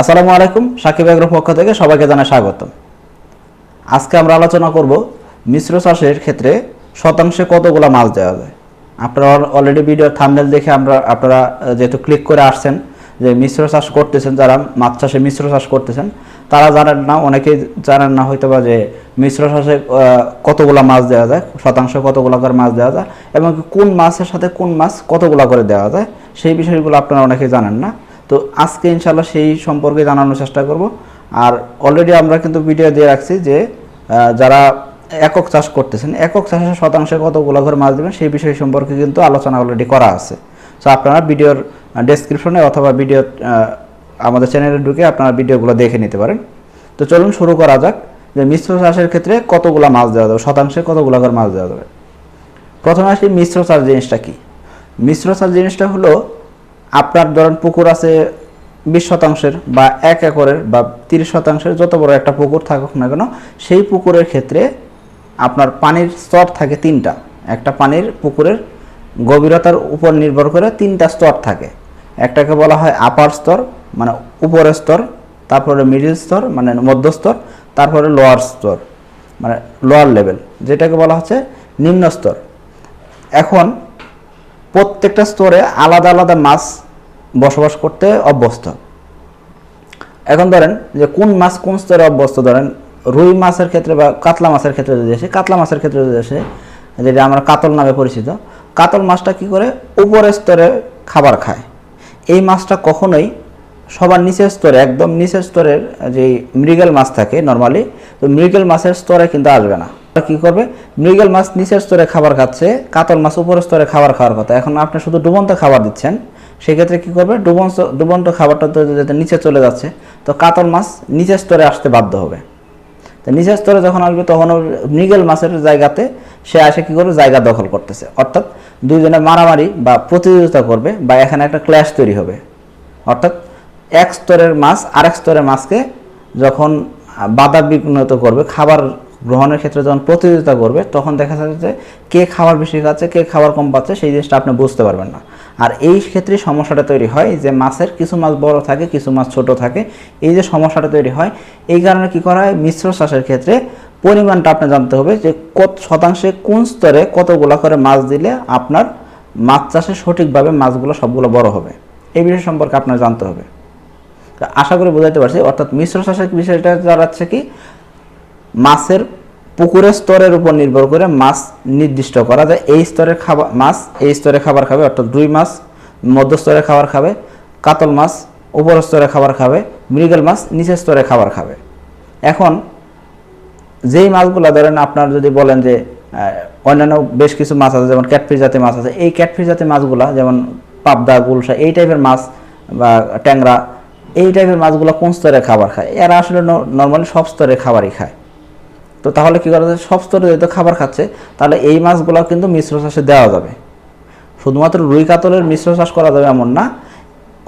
আসসালামু আলাইকুম, সাকিব এগ্রোর পক্ষ থেকে সবাইকে জানাই স্বাগতম। আজকে আমরা আলোচনা করব মিশ্র চাষের ক্ষেত্রে শতাংশে কতগুলো মাছ দেওয়া যায়। আপনারা অলরেডি ভিডিওর থাম্বনেল দেখে আমরা, আপনারা যেহেতু ক্লিক করে আসছেন যে মিশ্র চাষ করতেছেন, যারা মাছ চাষে মিশ্র চাষ করতেছেন, তারা জানেন না, অনেকেই জানেন না হয়তো বা যে মিশ্র চাষে কতগুলো মাছ দেওয়া যায়, শতাংশ কতগুলো করে মাছ দেওয়া যায়, এবং কোন মাছের সাথে কোন মাছ কতগুলো করে দেওয়া যায়, সেই বিষয়গুলো আপনারা অনেকেই জানেন না। তো আজকে ইনশাল্লাহ সেই সম্পর্কে জানানোর চেষ্টা করব। আর অলরেডি আমরা কিন্তু ভিডিও দিয়ে রাখছি যে যারা একক চাষ করতেছেন, একক চাষের শতাংশে কত গোলাঘর মাছ দেবেন সেই বিষয় সম্পর্কে কিন্তু আলোচনা অলরেডি করা আছে। তো আপনারা ভিডিওর ডেসক্রিপশনে অথবা ভিডিও আমাদের চ্যানেলে ঢুকে আপনারা ভিডিওগুলো দেখে নিতে পারেন। তো চলুন শুরু করা যাক যে মিশ্র চাষের ক্ষেত্রে কতগুলো মাছ দেওয়া যাবে, শতাংশে কতগুলো করে মাছ দেওয়া যাবে। প্রথমে আসি মিশ্র চাষ জিনিসটা কি? মিশ্র চাষ জিনিসটা হলো আপনার ধরেন পুকুর আছে বিশ শতাংশের বা এক একরের বা তিরিশ শতাংশের যত বড় একটা পুকুর থাকুক না কেন, সেই পুকুরের ক্ষেত্রে আপনার পানির স্তর থাকে তিনটা। একটা পানির পুকুরের গভীরতার উপর নির্ভর করে তিনটা স্তর থাকে। একটাকে বলা হয় আপার স্তর মানে উপরের স্তর, তারপরে মিডিল স্তর মানে মধ্যস্তর তারপরে লোয়ার স্তর মানে লোয়ার লেভেল যেটাকে বলা হচ্ছে নিম্ন স্তর। এখন প্রত্যেকটা স্তরে আলাদা আলাদা মাছ বসবাস করতে অভ্যস্ত। এখন ধরেন যে কোন মাছ কোন স্তরে অভ্যস্ত, ধরেন রুই মাছের ক্ষেত্রে বা কাতলা মাছের ক্ষেত্রে যদি আসে, কাতলা মাছের ক্ষেত্রে যদি আসে, যেটা আমরা কাতল নামে পরিচিত, কাতল মাছটা কি করে? উপরের স্তরে খাবার খায়। এই মাছটা কখনোই সবার নিচের স্তরে, একদম নিচের স্তরের যে মৃগেল মাছ থাকে নর্মালি তো মৃগেল মাছের স্তরে কিন্তু আসবে না। কি করবে? মৃগেল মাছ নিচের স্তরে খাবার খাচ্ছে, কাতল মাছ উপরের স্তরে খাবার খাওয়ার কথা। এখন আপনি শুধু ডুবন্ত খাবার দিচ্ছেন সেক্ষেত্রে কী করবে? ডুবন্ত ডুবন্ত খাবারটা তো যাতে নিচে চলে যাচ্ছে, তো কাতল মাছ নিচের স্তরে আসতে বাধ্য হবে। তো নিচের স্তরে যখন আসবে, তখন মৃগেল মাছের জায়গাতে সে আসে কী করবে? জায়গা দখল করতেছে। অর্থাৎ দুইজনে মারামারি বা প্রতিযোগিতা করবে বা এখানে একটা ক্ল্যাশ তৈরি হবে। অর্থাৎ এক স্তরের মাছ আরেক স্তরের মাছকে যখন বাধা বিঘ্নত করবে, খাবার গ্রহণের ক্ষেত্রে যখন প্রতিযোগিতা করবে, তখন দেখা যাচ্ছে যে কে খাবার বেশি খাচ্ছে, কে খাবার কম পাচ্ছে, সেই জিনিসটা আপনি বুঝতে পারবেন না। আর এই ক্ষেত্রে সমস্যাটা তৈরি হয় যে মাছের কিছু মাছ বড় থাকে, কিছু মাছ ছোট থাকে। এই যে সমস্যাটা তৈরি হয়, এই কারণে কি করা হয়? মিশ্র চাষের ক্ষেত্রে পরিমাণটা আপনি জানতে হবে যে কত শতাংশে কোন স্তরে কতগুলো করে মাছ দিলে আপনার মাছ চাষে সঠিকভাবে মাছগুলো সবগুলো বড় হবে। এই বিষয় সম্পর্কে আপনার জানতে হবে। আশা করি বোঝাতে পারছি। অর্থাৎ মিশ্র চাষের বিষয়টা দাঁড়াচ্ছে কি? মাছের পুকুরের স্তরের উপর নির্ভর করে মাছ নির্দিষ্ট করা যায়। এই স্তরের খাবার, মাছ এই স্তরে খাবার খাবে, অর্থাৎ রুই মাছ মধ্যস্তরে খাবার খাবে, কাতল মাছ উপর স্তরে খাবার খাবে, মৃগেল মাছ নিচের স্তরে খাবার খাবে। এখন যেই মাছগুলো ধরেন আপনার যদি বলেন যে অন্যান্য বেশ কিছু মাছ আছে, যেমন ক্যাটফিশ জাতীয় মাছ আছে, এই ক্যাটফিশ জাতীয় মাছগুলা, যেমন পাবদা, গুলশা, এই টাইপের মাছ বা ট্যাংরা, এই টাইপের মাছগুলো কোন স্তরে খাবার খায়? এরা আসলে নর্মালি সব স্তরে খাবারই খায়। তো তাহলে কি করা যায় সব স্তরে যেহেতু খাবার খাচ্ছে, তাহলে এই মাছগুলো কিন্তু মিশ্র চাষে দেওয়া যাবে। শুধুমাত্র রুই কাতলের মিশ্র চাষ করা যাবে এমন না,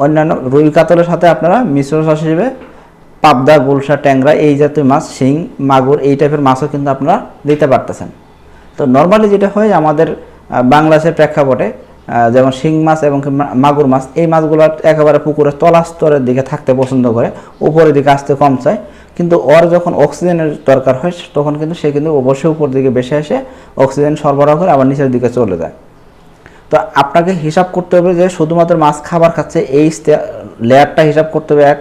অন্যান্য রুই কাতলের সাথে আপনারা মিশ্র চাষ হিসেবে পাবদা, গুলশা, ট্যাংরা, এই জাতীয় মাছ, শিং, মাগুর, এই টাইপের মাছও কিন্তু আপনারা দিতে পারতেছেন। তো নর্মালি যেটা হয় আমাদের বাংলাদেশের প্রেক্ষাপটে যেমন শিং মাছ এবং মাগুর মাছ, এই মাছগুলো একেবারে পুকুরের তলা স্তরের দিকে থাকতে পছন্দ করে, উপরের দিকে আসতে কম চায়। কিন্তু ওর যখন অক্সিজেনের দরকার হয়, তখন কিন্তু সে কিন্তু অবশ্যই উপর দিকে বেশি এসে অক্সিজেন সরবরাহ করে আবার নিচের দিকে চলে যায়। তো আপনাকে হিসাব করতে হবে যে শুধুমাত্র মাছ খাবার খাচ্ছে এই লেয়ারটা হিসাব করতে হবে এক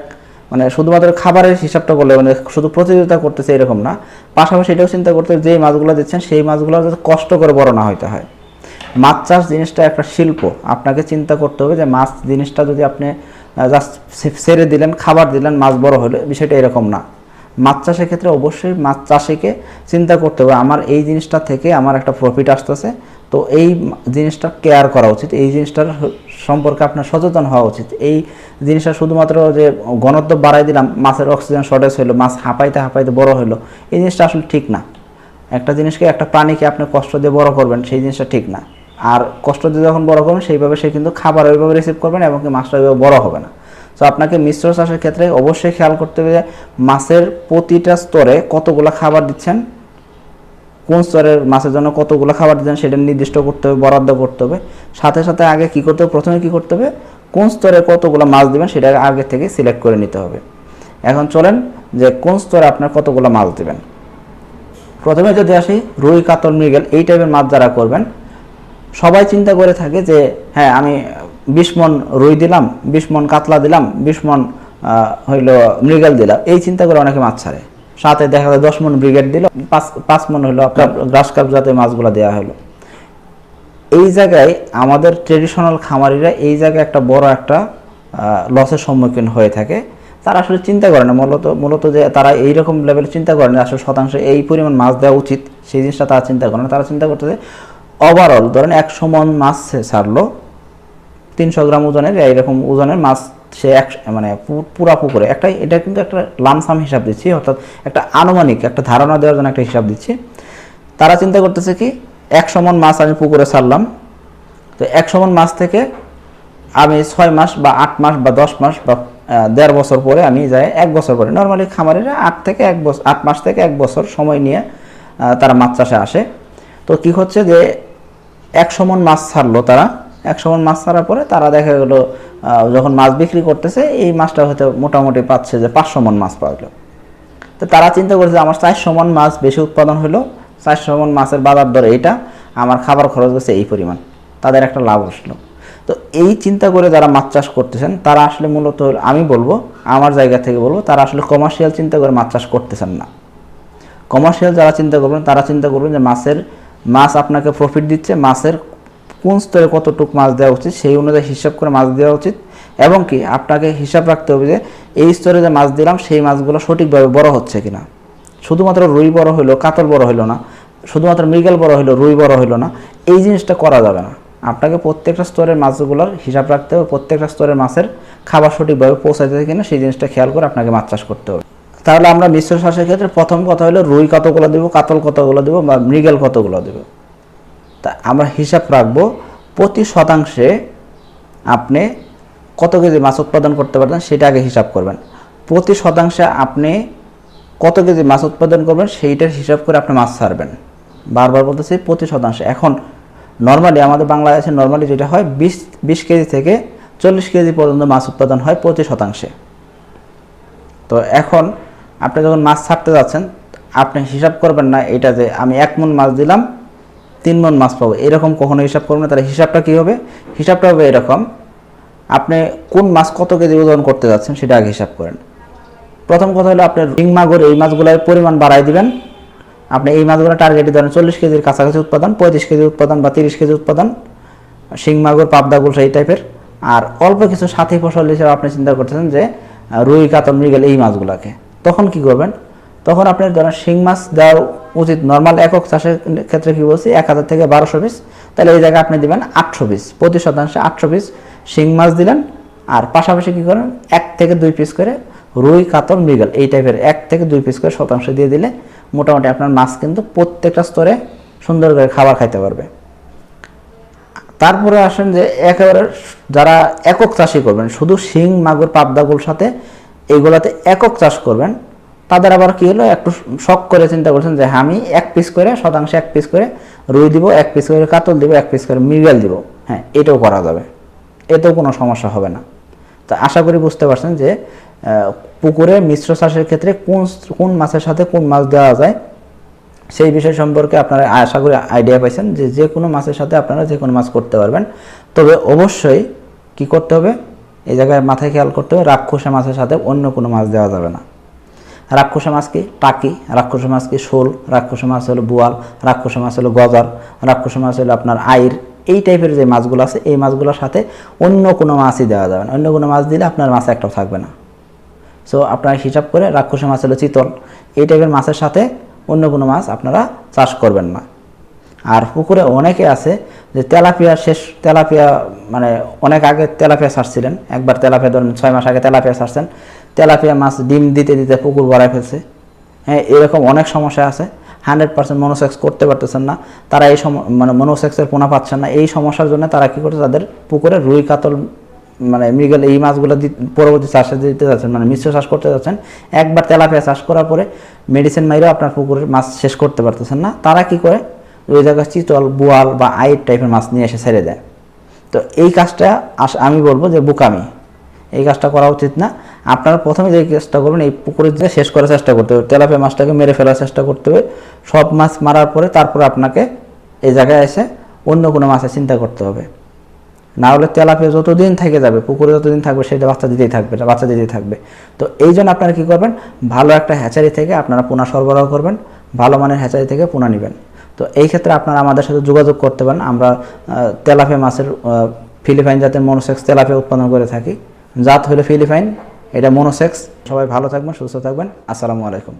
মানে শুধুমাত্র খাবারের হিসাবটা করলে মানে শুধু প্রতিযোগিতা করতেছে এরকম না। পাশাপাশি এটাও চিন্তা করতে হবে যে মাছগুলো দিচ্ছেন, সেই মাছগুলো যাতে কষ্ট করে বড় না হইতে হয়। মাছ চাষ জিনিসটা একটা শিল্প। আপনাকে চিন্তা করতে হবে যে মাছ জিনিসটা যদি আপনি জাস্ট ছেড়ে দিলেন, খাবার দিলেন, মাছ বড় হলে বিষয়টা এরকম না। মাছ চাষের ক্ষেত্রে অবশ্যই মাছ চাষিকে চিন্তা করতে হবে। আমার এই জিনিসটা থেকে আমার একটা প্রফিট আসতেছে। তো এই জিনিসটা কেয়ার করা উচিত। এই জিনিসটার সম্পর্কে আপনার সচেতন হওয়া উচিত। এই জিনিসটা শুধুমাত্র যে ঘনত্ব বাড়াই দিলাম, মাছের অক্সিজেন শর্টেজ হলো মাছ হাঁপাইতে হাঁপাইতে বড় হলো এই জিনিসটা আসলে ঠিক না। একটা জিনিসকে একটা প্রাণীকে আপনি কষ্ট দিয়ে বড় করবেন, সেই জিনিসটা ঠিক না। আর কষ্ট দিয়ে যখন বড় করবেন, সেইভাবে সে কিন্তু খাবার ওইভাবে রিসিভ করবেন এবং মাছটা ওইভাবে বড় হবে না। তো আপনাকে মিশ্র চাষের ক্ষেত্রে অবশ্যই খেয়াল করতে হবে যে মাছের প্রতিটা স্তরে কতগুলো খাবার দিচ্ছেন, কোন স্তরের মাছের জন্য কতগুলো খাবার দিচ্ছেন সেটা নির্দিষ্ট করতে হবে, বরাদ্দ করতে হবে। সাথে সাথে আগে কি করতে হবে, প্রথমে কি করতে হবে, কোন স্তরে কতগুলো মাছ দিবেন সেটা আগে থেকে সিলেক্ট করে নিতে হবে। এখন চলেন যে কোন স্তরে আপনার কতগুলো মাছ দেবেন। প্রথমে যদি আসি, রুই, কাতল, মৃগেল, এই টাইপের মাছ যারা করবেন, সবাই চিন্তা করে থাকে যে হ্যাঁ আমি বিশ মন রুই দিলাম বিশ মন কাতলা দিলাম বিশ মন হইল মৃগেল দিলাম। এই চিন্তা করে অনেকে মাছ ছাড়ে। সাথে দেখা যায় দশ মন ব্রিগেড দিল পাঁচ পাঁচ মন হইল আপনার গ্রাস কাপ জাতীয় মাছগুলো দেওয়া হলো এই জায়গায় আমাদের ট্রেডিশনাল খামারিরা এই জায়গায় একটা বড় একটা লসের সম্মুখীন হয়ে থাকে। তারা আসলে চিন্তা করে না মূলত মূলত যে তারা এইরকম লেভেলে চিন্তা করে না আসলে শতাংশ এই পরিমাণ মাছ দেওয়া উচিত। সেই জিনিসটা তারা চিন্তা করে না। তারা চিন্তা করতে যে ওভারঅল ধরেন একশো মন মাছ ছাড়লো তিনশো গ্রাম ওজনের, এইরকম ওজনের মাছ সে এক মানে পুরা পুকুরে। একটা, এটা কিন্তু একটা লামসাম হিসাব দিচ্ছি, অর্থাৎ একটা আনুমানিক, একটা ধারণা দেওয়ার জন্য একটা হিসাব দিচ্ছি। তারা চিন্তা করতেছে কি, একশো মন মাছ আমি পুকুরে ছাড়লাম। তো একশো মন মাছ থেকে আমি ছয় মাস বা আট মাস বা দশ মাস বা দেড় বছর পরে আমি যাই, এক বছর পরে। নর্মালি খামারিরা আট থেকে এক বছর আট মাস থেকে এক বছর সময় নিয়ে তারা মাছ চাষে আসে। তো কি হচ্ছে যে, একশো মন মাছ ছাড়লো তারা। একশো মন মাছ ছাড়ার পরে তারা দেখা গেলো যখন মাছ বিক্রি করতেছে, এই মাছটা হয়তো মোটামুটি পাচ্ছে যে পাঁচশো মন মাছ পাওয়া গেলো। তো তারা চিন্তা করছে যে আমার চারশো মন মাছ বেশি উৎপাদন হলো, চারশো মন মাছের বাজার দর এইটা, আমার খাবার খরচ গেছে এই পরিমাণ, তাদের একটা লাভ আসলো। তো এই চিন্তা করে যারা মাছ চাষ করতেছেন, তারা আসলে মূলত, আমি বলব, আমার জায়গা থেকে বলব, তারা আসলে কমার্শিয়াল চিন্তা করে মাছ চাষ করতেছেন না। কমার্শিয়াল যারা চিন্তা করবেন, তারা চিন্তা করবেন যে মাছের, মাছ আপনাকে প্রফিট দিচ্ছে, মাছের কোন স্তরে কতটুক মাছ দেওয়া উচিত সেই অনুযায়ী হিসাব করে মাছ দেওয়া উচিত। এবং কি, আপনাকে হিসাব রাখতে হবে যে এই স্তরে যে মাছ দিলাম, সেই মাছগুলো সঠিকভাবে বড় হচ্ছে কিনা। শুধুমাত্র রুই বড় হইল, কাতল বড় হইল না। শুধুমাত্র মৃগেল বড় হইল, রুই বড় হইল না। এই জিনিসটা করা যাবে না। আপনাকে প্রত্যেকটা স্তরের মাছগুলোর হিসাব রাখতে হবে, প্রত্যেকটা স্তরের মাছের খাবার সঠিকভাবে পৌঁছাইতে কিনা, সেই জিনিসটা খেয়াল করে আপনাকে মাছ চাষ করতে হবে। তাহলে আমরা মিশ্র চাষের ক্ষেত্রে প্রথম কথা হলো রুই কতগুলো দেবো, কাতল কতগুলো দেবো বা মৃগেল কতগুলো দেবো। তা আমরা হিসাব রাখব প্রতি শতাংশে আপনি কত কেজি মাছ উৎপাদন করতে পারবেন সেটা আগে হিসাব করবেন। প্রতি শতাংশে আপনি কত কেজি মাছ উৎপাদন করবেন সেইটার হিসাব করে আপনি মাছ ছাড়বেন। বারবার বলতেছি প্রতি শতাংশে। এখন নর্মালি আমাদের বাংলাদেশে নর্মালি যেটা হয়, বিশ বিশ কেজি থেকে চল্লিশ কেজি পর্যন্ত মাছ উৎপাদন হয় প্রতি শতাংশে। তো এখন আপনি যখন মাছ ছাড়তে যাচ্ছেন, আপনি হিসাব করবেন না এটা যে আমি এক মন মাছ দিলাম তিন মন মাছ পাবো। এরকম কখনো হিসাব করবেন না। তাহলে হিসাবটা কী হবে? হিসাবটা হবে এরকম, আপনি কোন মাছ কত কেজি ওজন করতে যাচ্ছেন সেটা আগে হিসাব করেন। প্রথম কথা হলো আপনার রিং মাগুর, এই মাছগুলোর পরিমাণ বাড়াই দিবেন। আপনি এই মাছগুলো টার্গেটে ধরেন চল্লিশ কেজির কাছাকাছি উৎপাদন, পঁয়ত্রিশ কেজি উৎপাদন বা তিরিশ কেজি উৎপাদন, শিং মাগুর, পাবদা গুলশা এই টাইপের আর অল্প কিছু সাথী ফসল হিসেবে আপনি চিন্তা করতেছেন যে রুই, কাতল, মৃগেল এই মাছগুলোকে। তখন কি করবেন? তখন আপনার ধরেন শিং মাছ দেওয়ার উচিত নর্মাল একক চাষের ক্ষেত্রে কি বলছি? এক হাজার থেকে বারোশো পিস তাহলে এই জায়গায় আপনি দিবেন আটশো পিস প্রতি শতাংশে আটশো পিস শিং মাছ দিলেন। আর পাশাপাশি কি করেন? এক থেকে দুই পিস করে রুই, কাতল, মৃগেল এই টাইপের এক থেকে দুই পিস করে শতাংশ দিয়ে দিলে মোটামুটি আপনার মাছ কিন্তু প্রত্যেকটা স্তরে সুন্দর করে খাবার খাইতে পারবে। তারপরে আসেন যে একেবারে যারা একক চাষই করবেন, শুধু শিং, মাগুর পাবদাগুলোর সাথে এইগুলাতে একক চাষ করবেন তাদের আবার কি হলো? একটু শখ করে চিন্তা করছেন যে, আমি এক পিস করে, শতাংশে এক পিস করে রুই দিব, এক পিস করে কাতল দিব, এক পিস করে মৃগেল দিব। হ্যাঁ এটাও করা যাবে। এতেও কোনো সমস্যা হবে না। তো আশা করি বুঝতে পারছেন যে পুকুরে মিশ্র চাষের ক্ষেত্রে কোন কোন মাছের সাথে কোন মাছ দেওয়া যায়, সেই বিষয় সম্পর্কে আপনারা আশা করি আইডিয়া পাইছেন যে যে কোনো মাছের সাথে আপনারা যে কোনো মাছ করতে পারবেন। তবে অবশ্যই কি করতে হবে? এই জায়গায় মাথায় খেয়াল করতে হবে, রাক্ষসা মাছের সাথে অন্য কোনো মাছ দেওয়া যাবে না। রাক্ষসা মাছ কি? টাকি রাক্ষস মাছ কি? শোল। রাক্ষসা মাছ হলো বোয়াল। রাক্ষসা মাছ হলো গজার। রাক্ষসা মাছ হলো আপনার আইর। এই টাইপের যে মাছগুলো আছে, এই মাছগুলোর সাথে অন্য কোনো মাছই দেওয়া যাবে না। অন্য কোনো মাছ দিলে আপনার মাছ একটাও থাকবে না। সো আপনারা হিসাব করে রাক্ষসা মাছ হলো চিতল। এই টাইপের মাছের সাথে অন্য কোনো মাছ আপনারা চাষ করবেন না। আর পুকুরে অনেকে আছে যে তেলাপিয়া শেষ, তেলাপিয়া মানে অনেক আগে তেলাপিয়া ছাড়ছিলেন। একবার তেলাপিয়া ধরুন, ছয় মাস আগে তেলাপিয়া ছাড়ছেন। তেলাপিয়া মাছ ডিম দিতে দিতে পুকুর ভরায় ফেলছে। হ্যাঁ এরকম অনেক সমস্যা আছে। হান্ড্রেড পার্সেন্ট মনোসেক্স করতে পারতেছেন না। তারা এই সম মানে মনোসেক্সের পোনা পাচ্ছেন না। এই সমস্যার জন্য তারা কী করছে? তাদের পুকুরে রুই, কাতল মানে মৃগেল এই মাছগুলো পরবর্তী চাষে দিতে যাচ্ছেন মানে মিশ্র চাষ করতে যাচ্ছেন। একবার তেলাপিয়া চাষ করার পরে মেডিসিন মাইরেও আপনার পুকুরের মাছ শেষ করতে পারতেছেন না। তারা কি করে? ওই জায়গায় চিতল, বোয়াল বা আইট টাইপের মাছ নিয়ে এসে ছেড়ে দেয়। তো এই কাজটা আমি বলব যে বোকামি। এই কাজটা করা উচিত না। আপনারা প্রথমে যে কাজটা করবেন এই পুকুরে যে শেষ করার চেষ্টা করতে হবে। তেলাপিয়া মাছটাকে মেরে ফেলার চেষ্টা করতে হবে। সব মাছ মারার পরে তারপর আপনাকে এই জায়গায় এসে অন্য কোনো মাছের চিন্তা করতে হবে। না হলে তেলাপিয়া যতদিন থেকে যাবে পুকুরে যতদিন থাকবে সেটা বাচ্চা দিতেই থাকবে বাচ্চা দিতেই থাকবে। তো এই জন্য আপনারা কী করবেন ভালো একটা হ্যাচারি থেকে আপনারা পোনা সরবরাহ করবেন ভালো মানের হ্যাচারি থেকে পোনা নেবেন। তো এই ক্ষেত্রে আপনারা আমাদের সাথে যোগাযোগ করতে পারেন। আমরা আহ, তেলাপিয়া মাছের ফিলিপাইন জাতের মনোসেক্স তেলাপিয়া উৎপাদন করে থাকি। জাত হলো ফিলিপাইন এটা মনোসেক্স সবাই ভালো থাকবেন সুস্থ থাকবেন। আসসালামু আলাইকুম।